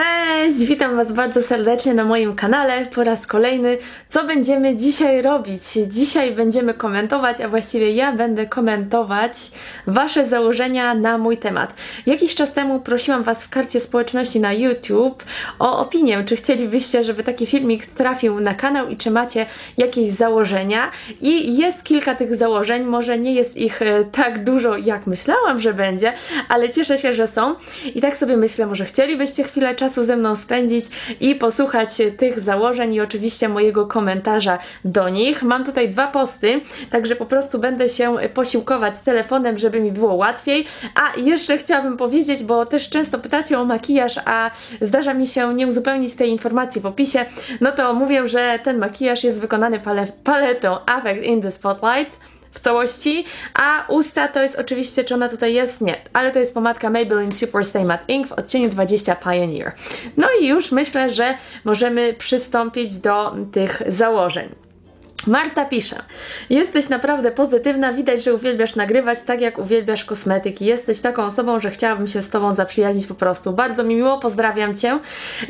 Cześć! Witam Was bardzo serdecznie na moim kanale po raz kolejny. Co będziemy dzisiaj robić? Dzisiaj będziemy komentować, a właściwie ja będę komentować Wasze założenia na mój temat. Jakiś czas temu prosiłam Was w karcie społeczności na YouTube o opinię, czy chcielibyście, żeby taki filmik trafił na kanał i czy macie jakieś założenia. I jest kilka tych założeń, może nie jest ich e, tak dużo, jak myślałam, że będzie, ale cieszę się, że są. I tak sobie myślę, może chcielibyście chwilę czasu ze mną spędzić i posłuchać tych założeń i oczywiście mojego komentarza do nich. Mam tutaj dwa posty, także po prostu będę się posiłkować telefonem, żeby mi było łatwiej. A jeszcze chciałabym powiedzieć, bo też często pytacie o makijaż, a zdarza mi się nie uzupełnić tej informacji w opisie, no to mówię, że ten makijaż jest wykonany pale paletą Affect in the Spotlight w całości, a usta to jest oczywiście, czy ona tutaj jest? Nie, ale to jest pomadka Maybelline Super Stay Matte Ink w odcieniu 20 Pioneer. No i już myślę, że możemy przystąpić do tych założeń. Marta pisze, jesteś naprawdę pozytywna, widać, że uwielbiasz nagrywać tak jak uwielbiasz kosmetyki. Jesteś taką osobą, że chciałabym się z Tobą zaprzyjaźnić po prostu. Bardzo mi miło, pozdrawiam Cię.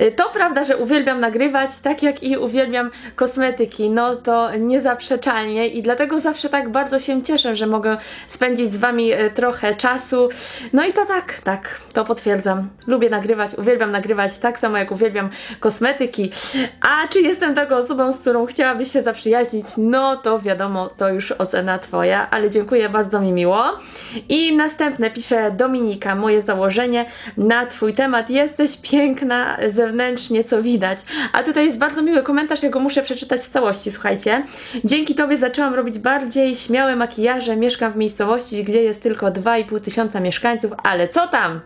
Y, To prawda, że uwielbiam nagrywać tak jak i uwielbiam kosmetyki, no to niezaprzeczalnie i dlatego zawsze tak bardzo się cieszę, że mogę spędzić z Wami y, trochę czasu. No i to tak, tak, to potwierdzam. Lubię nagrywać, uwielbiam nagrywać tak samo jak uwielbiam kosmetyki. A czy jestem taką osobą, z którą chciałabyś się zaprzyjaźnić? No to wiadomo, to już ocena Twoja, ale dziękuję, bardzo mi miło. I następne pisze Dominika, moje założenie na Twój temat. Jesteś piękna zewnętrznie, co widać. A tutaj jest bardzo miły komentarz, ja go muszę przeczytać w całości, słuchajcie. Dzięki Tobie zaczęłam robić bardziej śmiałe makijaże. Mieszkam w miejscowości, gdzie jest tylko 2,5 tysiąca mieszkańców, ale co tam?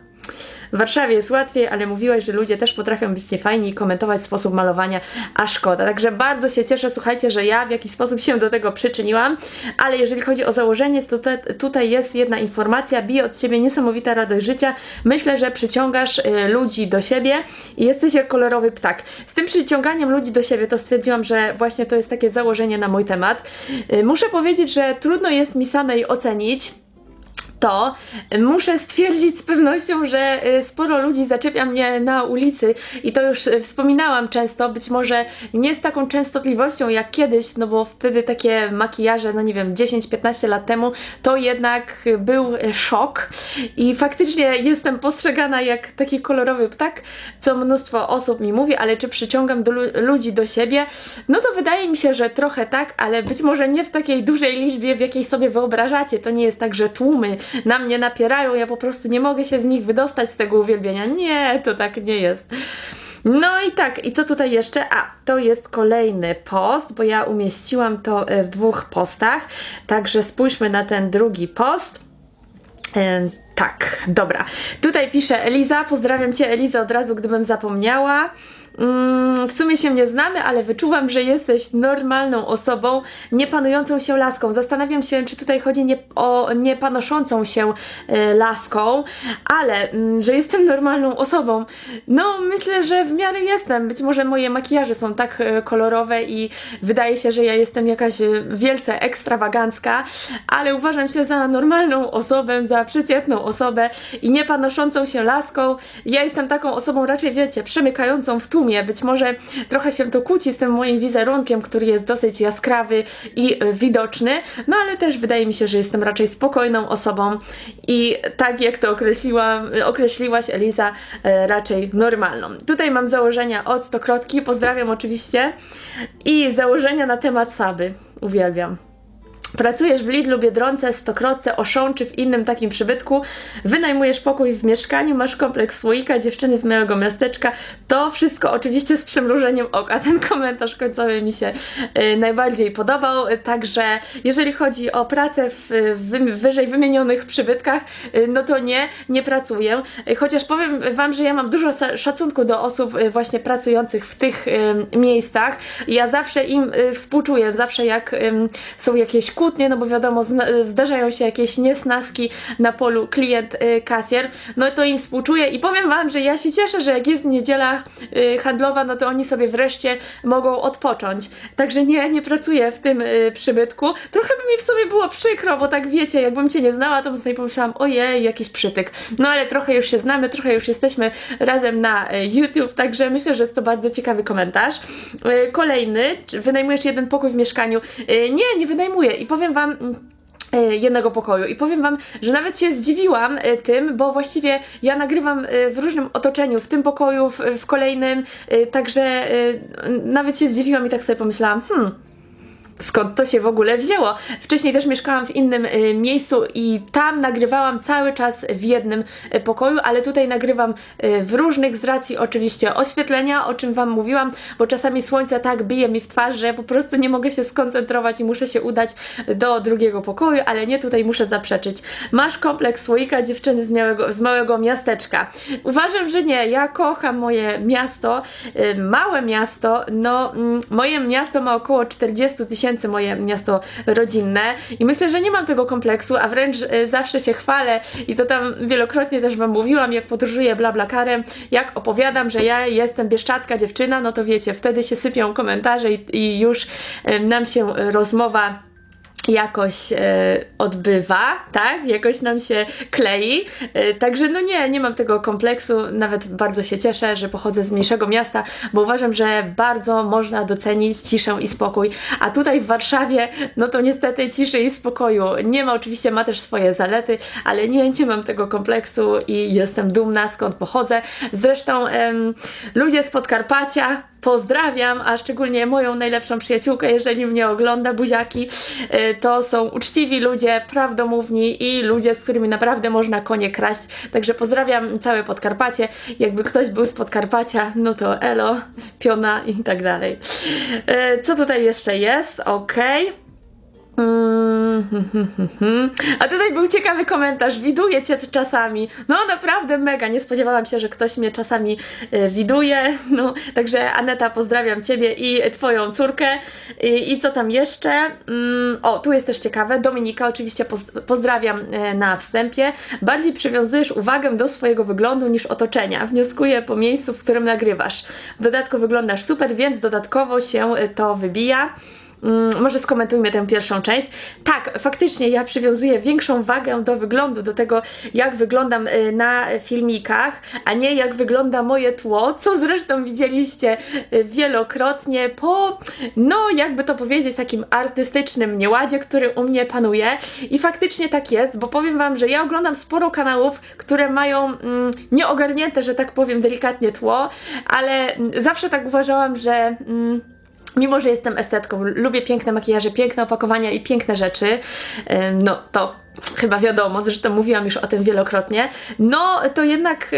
W Warszawie jest łatwiej, ale mówiłaś, że ludzie też potrafią być niefajni i komentować sposób malowania, a szkoda. Także bardzo się cieszę, słuchajcie, że ja w jakiś sposób się do tego przyczyniłam, ale jeżeli chodzi o założenie, to te, tutaj jest jedna informacja, bije od Ciebie niesamowita radość życia. Myślę, że przyciągasz y, ludzi do siebie i jesteś jak kolorowy ptak. Z tym przyciąganiem ludzi do siebie to stwierdziłam, że właśnie to jest takie założenie na mój temat. Y, muszę powiedzieć, że trudno jest mi samej ocenić, to muszę stwierdzić z pewnością, że y, sporo ludzi zaczepia mnie na ulicy i to już y, wspominałam często, być może nie z taką częstotliwością jak kiedyś, no bo wtedy takie makijaże, no nie wiem, 10-15 lat temu, to jednak był szok i faktycznie jestem postrzegana jak taki kolorowy ptak, co mnóstwo osób mi mówi, ale czy przyciągam do lu- ludzi do siebie? No to wydaje mi się, że trochę tak, ale być może nie w takiej dużej liczbie, w jakiej sobie wyobrażacie. To nie jest tak, że tłumy na mnie napierają, ja po prostu nie mogę się z nich wydostać z tego uwielbienia. Nie, to tak nie jest. No i tak, i co tutaj jeszcze? A, to jest kolejny post, bo ja umieściłam to e, w dwóch postach, także spójrzmy na ten drugi post. E, tak, dobra. Tutaj pisze Eliza, pozdrawiam Cię Eliza od razu, gdybym zapomniała. Mm, w sumie się nie znamy, ale wyczuwam, że jesteś normalną osobą, nie panującą się laską. Zastanawiam się, czy tutaj chodzi nie, o nie panoszącą się e, laską, ale mm, że jestem normalną osobą. No, myślę, że w miarę jestem. Być może moje makijaże są tak e, kolorowe i wydaje się, że ja jestem jakaś e, wielce ekstrawagancka, ale uważam się za normalną osobę, za przeciętną osobę i nie panoszącą się laską. Ja jestem taką osobą raczej, wiecie, przemykającą w tłumie. Być może trochę się to kłóci z tym moim wizerunkiem, który jest dosyć jaskrawy i e, widoczny, no ale też wydaje mi się, że jestem raczej spokojną osobą i tak jak to określiłam, określiłaś Eliza, e, raczej normalną. Tutaj mam założenia od Stokrotki, pozdrawiam oczywiście i założenia na temat Saby. Uwielbiam. Pracujesz w Lidlu, Biedronce, Stokrotce, Oszą czy w innym takim przybytku, wynajmujesz pokój w mieszkaniu, masz kompleks słoika, dziewczyny z małego miasteczka. To wszystko oczywiście z przymrużeniem oka. Ten komentarz końcowy mi się y, najbardziej podobał. Y, Także jeżeli chodzi o pracę w, w wy- wyżej wymienionych przybytkach, y, no to nie, nie pracuję. Y, Chociaż powiem Wam, że ja mam dużo szacunku do osób y, właśnie pracujących w tych y, miejscach. Ja zawsze im y, współczuję, zawsze jak ym, są jakieś kłótnie, kłótnie, no bo wiadomo, zdarzają się jakieś niesnaski na polu klient, y, no to im współczuję i powiem Wam, że ja się cieszę, że jak jest niedziela y, handlowa, no to oni sobie wreszcie mogą odpocząć. Także nie, nie pracuję w tym y, przybytku. Trochę by mi w sumie było przykro, bo tak wiecie, jakbym Cię nie znała, to bym sobie pomyślałam, ojej, jakiś przytyk. No ale trochę już się znamy, trochę już jesteśmy razem na YouTube, także myślę, że jest to bardzo ciekawy komentarz. Kolejny, wynajmujesz jeden pokój w mieszkaniu? Nie, nie wynajmuję i powiem Wam... mm, e, jednego pokoju. I powiem Wam, że nawet się zdziwiłam e, tym, bo właściwie ja nagrywam e, w różnym otoczeniu, w tym pokoju, w, kolejnym, także nawet się zdziwiłam i tak sobie pomyślałam, hmm, skąd to się w ogóle wzięło. Wcześniej też mieszkałam w innym y, miejscu i tam nagrywałam cały czas w jednym y, pokoju, ale tutaj nagrywam y, w różnych z racji oczywiście oświetlenia, o czym Wam mówiłam, bo czasami słońce tak bije mi w twarz, że po prostu nie mogę się skoncentrować i muszę się udać do drugiego pokoju, ale nie tutaj muszę zaprzeczyć. Masz kompleks słoika dziewczyny z małego, z małego miasteczka. Uważam, że nie. Ja kocham moje miasto, y, małe miasto, no mm, moje miasto ma około 40 tysięcy, moje miasto rodzinne i myślę, że nie mam tego kompleksu, a wręcz y, zawsze się chwalę i to tam wielokrotnie też Wam mówiłam, jak podróżuję blablakarem, jak opowiadam, że ja jestem bieszczacka dziewczyna, no to wiecie, wtedy się sypią komentarze i, i już y, nam się rozmowa jakoś e, odbywa, tak? Jakoś nam się klei. E, także no nie, nie mam tego kompleksu. Nawet bardzo się cieszę, że pochodzę z mniejszego miasta, bo uważam, że bardzo można docenić ciszę i spokój. A tutaj w Warszawie, no to niestety ciszy i spokoju nie ma. Oczywiście ma też swoje zalety, ale nie, nie mam tego kompleksu i jestem dumna skąd pochodzę. Zresztą em, ludzie z Podkarpacia pozdrawiam, a szczególnie moją najlepszą przyjaciółkę, jeżeli mnie ogląda, buziaki, y, to są uczciwi ludzie, prawdomówni i ludzie, z którymi naprawdę można konie kraść. Także pozdrawiam całe Podkarpacie. Jakby ktoś był z Podkarpacia, no to elo, piona i tak dalej. Y, Co tutaj jeszcze jest? Okej. Mm, A tutaj był ciekawy komentarz. Widuję cię czasami. No naprawdę mega. Nie spodziewałam się, że ktoś mnie czasami e, widuje. No, także Aneta, pozdrawiam ciebie i twoją córkę. I, i co tam jeszcze? Mm, o, tu jest też ciekawe. Dominika, oczywiście poz- pozdrawiam e, na wstępie. Bardziej przywiązujesz uwagę do swojego wyglądu niż otoczenia. Wnioskuję po miejscu, w którym nagrywasz. W dodatku wyglądasz super, więc dodatkowo się e, to wybija. Mm, może skomentujmy tę pierwszą część. Tak, faktycznie ja przywiązuję większą wagę do wyglądu, do tego jak wyglądam y, na filmikach, a nie jak wygląda moje tło, co zresztą widzieliście y, wielokrotnie po, no jakby to powiedzieć, takim artystycznym nieładzie, który u mnie panuje. I faktycznie tak jest, bo powiem Wam, że ja oglądam sporo kanałów, które mają mm, nieogarnięte, że tak powiem, delikatnie tło, ale mm, zawsze tak uważałam, że. Mm, Mimo, że jestem estetką, lubię piękne makijaże, piękne opakowania i piękne rzeczy, no to chyba wiadomo, zresztą mówiłam już o tym wielokrotnie, no to jednak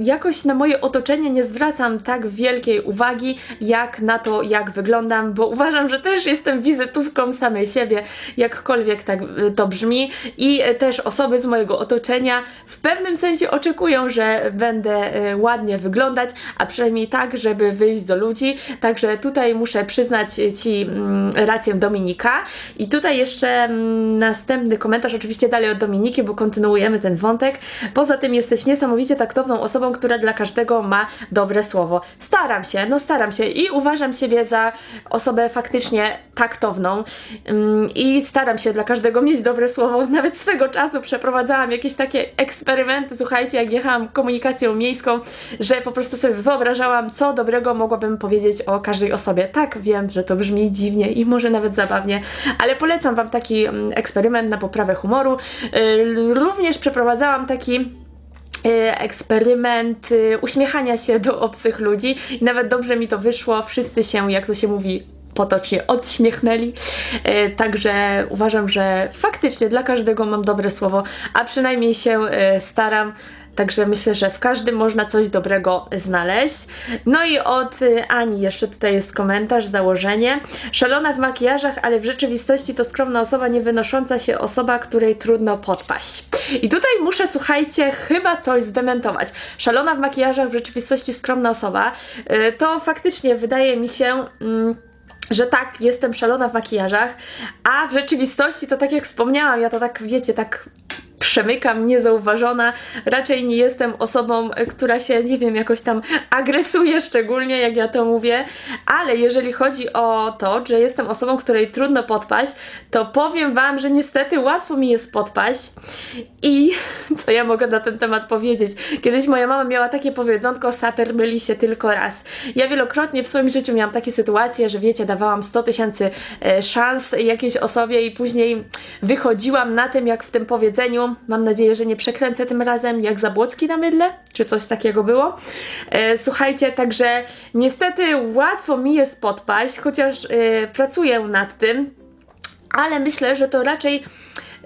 jakoś na moje otoczenie nie zwracam tak wielkiej uwagi, jak na to, jak wyglądam, bo uważam, że też jestem wizytówką samej siebie, jakkolwiek tak y, to brzmi. I y, też osoby z mojego otoczenia w pewnym sensie oczekują, że będę y, ładnie wyglądać, a przynajmniej tak, żeby wyjść do ludzi, także tutaj muszę przyznać Ci mm, rację Dominika. I tutaj jeszcze mm, następny komentarz, oczywiście dalej od Dominiki, bo kontynuujemy ten wątek. Poza tym jesteś niesamowicie taktowną osobą, która dla każdego ma dobre słowo. Staram się, no staram się i uważam siebie za osobę faktycznie taktowną Ym, i staram się dla każdego mieć dobre słowo. Nawet swego czasu przeprowadzałam jakieś takie eksperymenty, słuchajcie, jak jechałam komunikacją miejską, że po prostu sobie wyobrażałam, co dobrego mogłabym powiedzieć o każdej osobie. Tak, wiem, że to brzmi dziwnie i może nawet zabawnie, ale polecam Wam taki mm, eksperyment na poprawę humoru. Yy, Również przeprowadzałam taki y, eksperyment y, uśmiechania się do obcych ludzi i nawet dobrze mi to wyszło. Wszyscy się, jak to się mówi, potocznie odśmiechnęli. Y, Także uważam, że faktycznie dla każdego mam dobre słowo, a przynajmniej się y, staram. Także myślę, że w każdym można coś dobrego znaleźć. No i od y, Ani jeszcze tutaj jest komentarz, założenie. Szalona w makijażach, ale w rzeczywistości to skromna osoba, nie wynosząca się osoba, której trudno podpaść. I tutaj muszę, słuchajcie, chyba coś zdementować. Szalona w makijażach, w rzeczywistości skromna osoba. To faktycznie wydaje mi się. Mm, że tak, jestem szalona w makijażach, a w rzeczywistości to tak jak wspomniałam, ja to tak, wiecie, tak przemykam niezauważona. Raczej nie jestem osobą, która się, nie wiem, jakoś tam agresuje, szczególnie jak ja to mówię, ale jeżeli chodzi o to, że jestem osobą, której trudno podpaść, to powiem Wam, że niestety łatwo mi jest podpaść i co ja mogę na ten temat powiedzieć? Kiedyś moja mama miała takie powiedzonko, saper myli się tylko raz. Ja wielokrotnie w swoim życiu miałam takie sytuacje, że wiecie, dawałam 100 tysięcy e, szans jakiejś osobie i później wychodziłam na tym, jak w tym powiedzeniu, mam nadzieję, że nie przekręcę tym razem, jak Zabłocki na mydle, czy coś takiego było. E, słuchajcie, także niestety łatwo mi jest podpaść, chociaż e, pracuję nad tym, ale myślę, że to raczej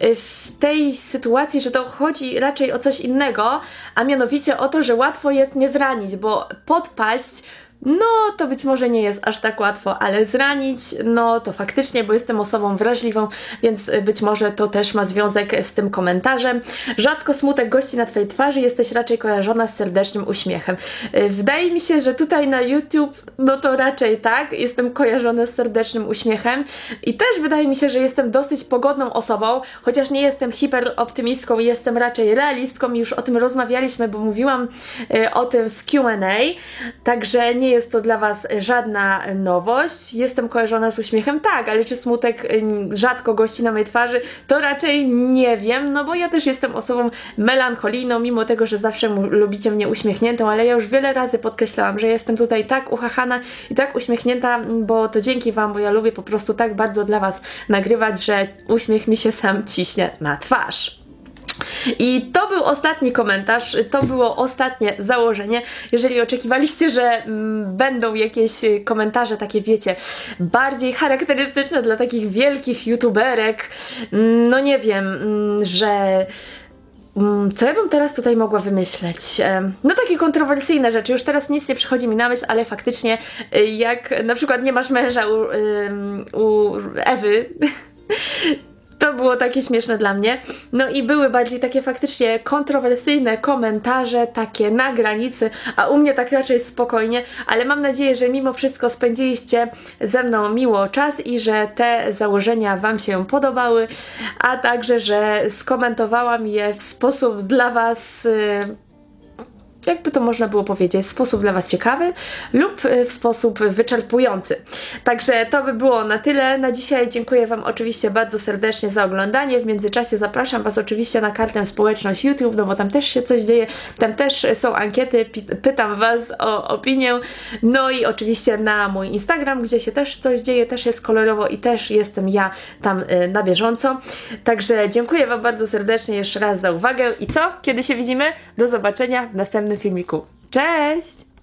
y, w tej sytuacji, że to chodzi raczej o coś innego, a mianowicie o to, że łatwo jest nie zranić, bo podpaść. No, to być może nie jest aż tak łatwo, ale zranić, no to faktycznie, bo jestem osobą wrażliwą, więc być może to też ma związek z tym komentarzem. Rzadko smutek gości na Twojej twarzy, jesteś raczej kojarzona z serdecznym uśmiechem. Y, Wydaje mi się, że tutaj na YouTube, no to raczej tak, jestem kojarzona z serdecznym uśmiechem i też wydaje mi się, że jestem dosyć pogodną osobą, chociaż nie jestem hiperoptymistką, jestem raczej realistką już o tym rozmawialiśmy, bo mówiłam y, o tym w Q&A, także nie jest to dla Was żadna nowość. Jestem kojarzona z uśmiechem, tak, ale czy smutek rzadko gości na mojej twarzy, to raczej nie wiem, no bo ja też jestem osobą melancholijną, mimo tego, że zawsze lubicie mnie uśmiechniętą, ale ja już wiele razy podkreślałam, że jestem tutaj tak uchachana i tak uśmiechnięta, bo to dzięki Wam, bo ja lubię po prostu tak bardzo dla Was nagrywać, że uśmiech mi się sam ciśnie na twarz. I to był ostatni komentarz, to było ostatnie założenie. Jeżeli oczekiwaliście, że mm, będą jakieś komentarze takie, wiecie, bardziej charakterystyczne dla takich wielkich youtuberek, mm, no nie wiem, mm, że. Co ja bym teraz tutaj mogła wymyśleć? No takie kontrowersyjne rzeczy, już teraz nic nie przychodzi mi na myśl, ale faktycznie y, jak na przykład nie masz męża u, u Ewy, to było takie śmieszne dla mnie. No i były bardziej takie faktycznie kontrowersyjne komentarze, takie na granicy, a u mnie tak raczej spokojnie, ale mam nadzieję, że mimo wszystko spędziliście ze mną miło czas i że te założenia Wam się podobały, a także, że skomentowałam je w sposób dla Was. y, jakby to można było powiedzieć, sposób dla Was ciekawy lub y, w sposób wyczerpujący. Także to by było na tyle. Na dzisiaj dziękuję Wam oczywiście bardzo serdecznie za oglądanie. W międzyczasie zapraszam Was oczywiście na kartę społeczność YouTube, no bo tam też się coś dzieje, tam też są ankiety, pytam Was o opinię. No i oczywiście na mój Instagram, gdzie się też coś dzieje, też jest kolorowo i też jestem ja tam y, na bieżąco. Także dziękuję Wam bardzo serdecznie jeszcze raz za uwagę i co? Kiedy się widzimy? Do zobaczenia w następnym filmiku. Cześć!